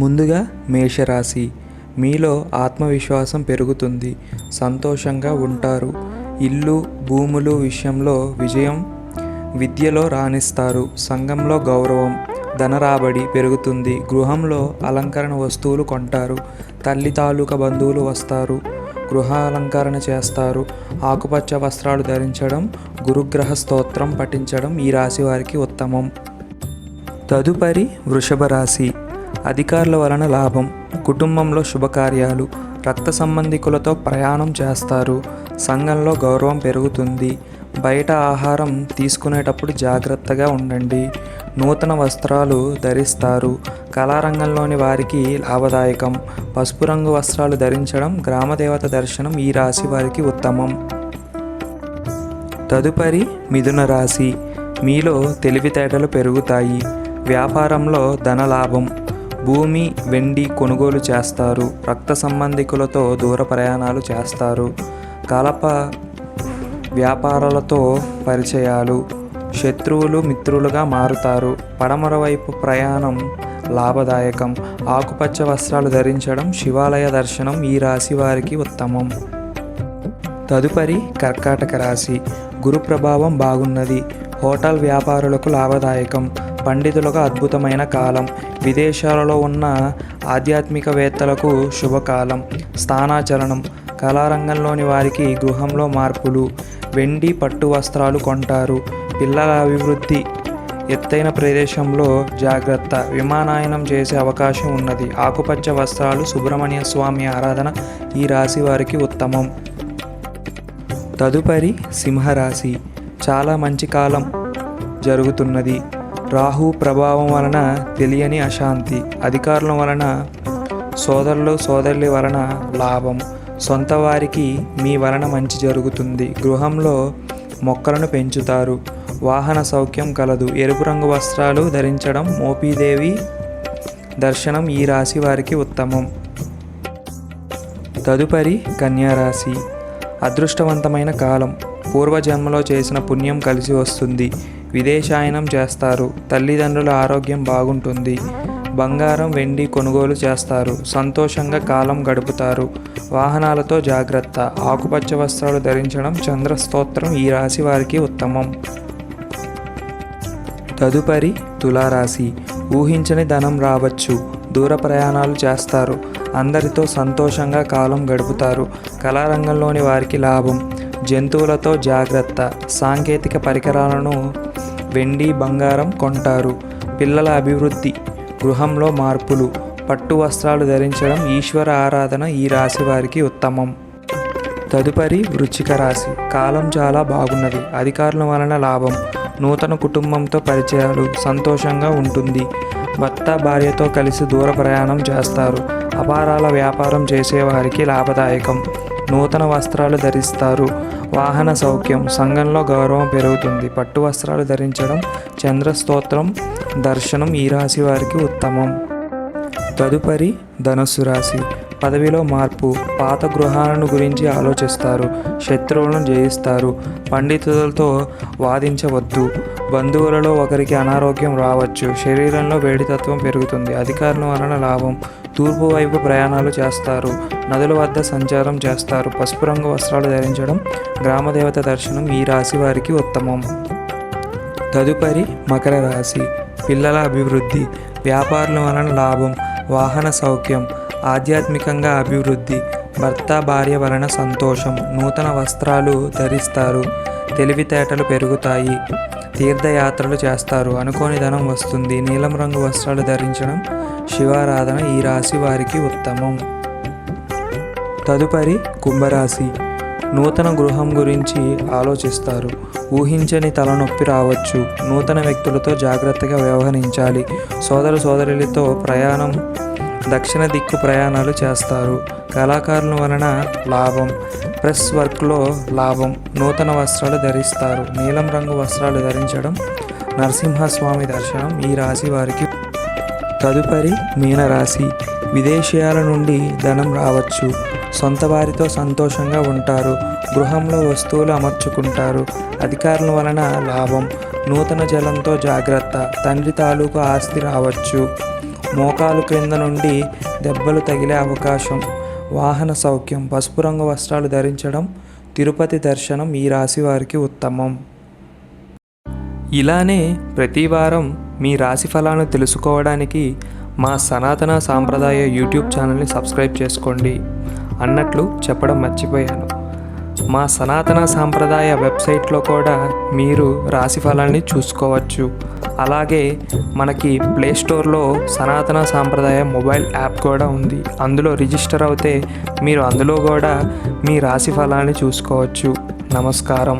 ముందుగా మేషరాశి. మీలో ఆత్మవిశ్వాసం పెరుగుతుంది. సంతోషంగా ఉంటారు. ఇల్లు భూములు విషయంలో విజయం విద్యలో రాణిస్తారు. సంఘంలో గౌరవం ధన రాబడి పెరుగుతుంది. గృహంలో అలంకరణ వస్తువులు కొంటారు. తల్లి తాలూకా బంధువులు వస్తారు. గృహ అలంకరణ చేస్తారు. ఆకుపచ్చ వస్త్రాలు ధరించడం గురుగ్రహ స్తోత్రం పఠించడం ఈ రాశి వారికి ఉత్తమం. తదుపరి వృషభ రాశి. అధికారుల వలన లాభం. కుటుంబంలో శుభకార్యాలు రక్త సంబంధికులతో ప్రయాణం చేస్తారు. సంఘంలో గౌరవం పెరుగుతుంది. బయట ఆహారం తీసుకునేటప్పుడు జాగ్రత్తగా ఉండండి. నూతన వస్త్రాలు ధరిస్తారు. కళారంగంలోని వారికి లాభదాయకం. పసుపు రంగు వస్త్రాలు ధరించడం గ్రామదేవత దర్శనం ఈ రాశి వారికి ఉత్తమం. తదుపరి మిథున రాశి. మీలో తెలివితేటలు పెరుగుతాయి. వ్యాపారంలో ధనలాభం. భూమి వెండి కొనుగోలు చేస్తారు రక్త సంబంధికులతో దూర ప్రయాణాలు చేస్తారు కలప వ్యాపారాలతో పరిచయాలు శత్రువులు మిత్రులుగా మారుతారు పడమర వైపు ప్రయాణం లాభదాయకం ఆకుపచ్చ వస్త్రాలు ధరించడం శివాలయ దర్శనం ఈ రాశి వారికి ఉత్తమం. తదుపరి కర్కాటక రాశి. గురు ప్రభావం బాగున్నది. హోటల్ వ్యాపారులకు లాభదాయకం. పండితులకు అద్భుతమైన కాలం. విదేశాలలో ఉన్న ఆధ్యాత్మికవేత్తలకు శుభకాలం. స్థానాచరణం కళారంగంలోని వారికి గృహంలో మార్పులు. వెండి పట్టు వస్త్రాలు కొంటారు. పిల్లల అభివృద్ధి. ఎత్తైన ప్రదేశంలో జాగ్రత్త. విమానాయనం చేసే అవకాశం ఉన్నది. ఆకుపచ్చ వస్త్రాలు సుబ్రహ్మణ్య స్వామి ఆరాధన ఈ రాశి వారికి ఉత్తమం. తదుపరి సింహరాశి. చాలా మంచి కాలం జరుగుతున్నది. రాహు ప్రభావం వలన తెలియని అశాంతి. అధికారుల వలన సోదరులు సోదరుల వలన లాభం. సొంత వారికి మీ వలన మంచి జరుగుతుంది. గృహంలో మొక్కలను పెంచుతారు. వాహన సౌఖ్యం కలదు. ఎరుపు రంగు వస్త్రాలు ధరించడం మోపీదేవి దర్శనం ఈ రాశి వారికి ఉత్తమం. తదుపరి కన్యారాశి. అదృష్టవంతమైన కాలం. పూర్వజన్మలో చేసిన పుణ్యం కలిసి వస్తుంది. విదేశాయనం చేస్తారు. తల్లిదండ్రుల ఆరోగ్యం బాగుంటుంది. బంగారం వెండి కొనుగోలు చేస్తారు. సంతోషంగా కాలం గడుపుతారు. వాహనాలతో జాగ్రత్త. ఆకుపచ్చ వస్త్రాలు ధరించడం చంద్ర స్తోత్రం ఈ రాశి వారికి ఉత్తమం. తదుపరి తులారాశి. ఊహించని ధనం రావచ్చు. దూర ప్రయాణాలు చేస్తారు. అందరితో సంతోషంగా కాలం గడుపుతారు. కళారంగంలోని వారికి లాభం. జంతువులతో జాగ్రత్త. సాంకేతిక పరికరాలను వెండి బంగారం కొంటారు. పిల్లల అభివృద్ధి. గృహంలో మార్పులు. పట్టు వస్త్రాలు ధరించడం ఈశ్వర ఆరాధన ఈ రాశి వారికి ఉత్తమం. తదుపరి వృచ్చిక రాశి. కాలం చాలా బాగున్నది. అధికారుల వలన లాభం. నూతన కుటుంబంతో పరిచయాలు సంతోషంగా ఉంటుంది. భర్త భార్యతో కలిసి దూర ప్రయాణం చేస్తారు. అపారాల వ్యాపారం చేసేవారికి లాభదాయకం. నూతన వస్త్రాలు ధరిస్తారు. వాహన సౌఖ్యం సంఘంలో గౌరవం పెరుగుతుంది. పట్టు వస్త్రాలు ధరించడం చంద్రస్తోత్రం దర్శనం ఈ రాశి వారికి ఉత్తమం. తదుపరి ధనుస్సు రాశి. పదవిలో మార్పు పాత గృహాలను గురించి ఆలోచిస్తారు. శత్రువులను జయిస్తారు. పండితులతో వాదించవద్దు. బంధువులలో ఒకరికి అనారోగ్యం రావచ్చు. శరీరంలో వేడితత్వం పెరుగుతుంది. అధికారుల వలన లాభం. తూర్పు వైపు ప్రయాణాలు చేస్తారు. నదుల వద్ద సంచారం చేస్తారు. పసుపు రంగు వస్త్రాలు ధరించడం గ్రామదేవత దర్శనం ఈ రాశి వారికి ఉత్తమం. తదుపరి మకర రాశి. పిల్లల అభివృద్ధి. వ్యాపారుల వలన లాభం. వాహన సౌఖ్యం. ఆధ్యాత్మికంగా అభివృద్ధి. భర్త భార్య వలన సంతోషం. నూతన వస్త్రాలు ధరిస్తారు. తెలివితేటలు పెరుగుతాయి. తీర్థయాత్రలు చేస్తారు. అనుకోని ధనం వస్తుంది. నీలం రంగు వస్త్రాలు ధరించడం శివారాధన ఈ రాశి వారికి ఉత్తమం. తదుపరి కుంభరాశి. నూతన గృహం గురించి ఆలోచిస్తారు. ఊహించని తలనొప్పి రావచ్చు. నూతన వ్యక్తులతో జాగ్రత్తగా వ్యవహరించాలి. సోదర సోదరులతో ప్రయాణం దక్షిణ దిక్కు ప్రయాణాలు చేస్తారు. కళాకారుల వలన లాభం ప్రెస్ వర్క్లో లాభం నూతన వస్త్రాలు ధరిస్తారు. నీలం రంగు వస్త్రాలు ధరించడం నరసింహస్వామి దర్శనం ఈ రాశి వారికి తదుపరి మీనరాశి. విదేశీయాల నుండి ధనం రావచ్చు. సొంత వారితో సంతోషంగా ఉంటారు. గృహంలో వస్తువులు అమర్చుకుంటారు. అధికారుల వలన లాభం. నూతన జలంతో జాగ్రత్త. తండ్రి తాలూకు ఆస్తి రావచ్చు. మోకాలు క్రింద నుండి దెబ్బలు తగిలే అవకాశం. వాహన సౌఖ్యం పసుపు రంగు వస్త్రాలు ధరించడం తిరుపతి దర్శనం ఈ రాశి వారికి ఉత్తమం. ఇలానే ప్రతి వారం మీ రాశి ఫలాలను తెలుసుకోవడానికి మా సనాతన సాంప్రదాయ యూట్యూబ్ ఛానల్ని సబ్స్క్రైబ్ చేసుకోండి. అన్నట్లు చెప్పడం మర్చిపోయాను. మా సనాతన సాంప్రదాయ వెబ్సైట్లో కూడా మీరు రాశి ఫలాన్ని చూసుకోవచ్చు. అలాగే మనకి ప్లే స్టోర్లో సనాతన సాంప్రదాయ మొబైల్ యాప్ కూడా ఉంది. అందులో రిజిస్టర్ అవుతే మీరు అందులో కూడా మీ రాశి ఫలాన్ని చూసుకోవచ్చు. నమస్కారం.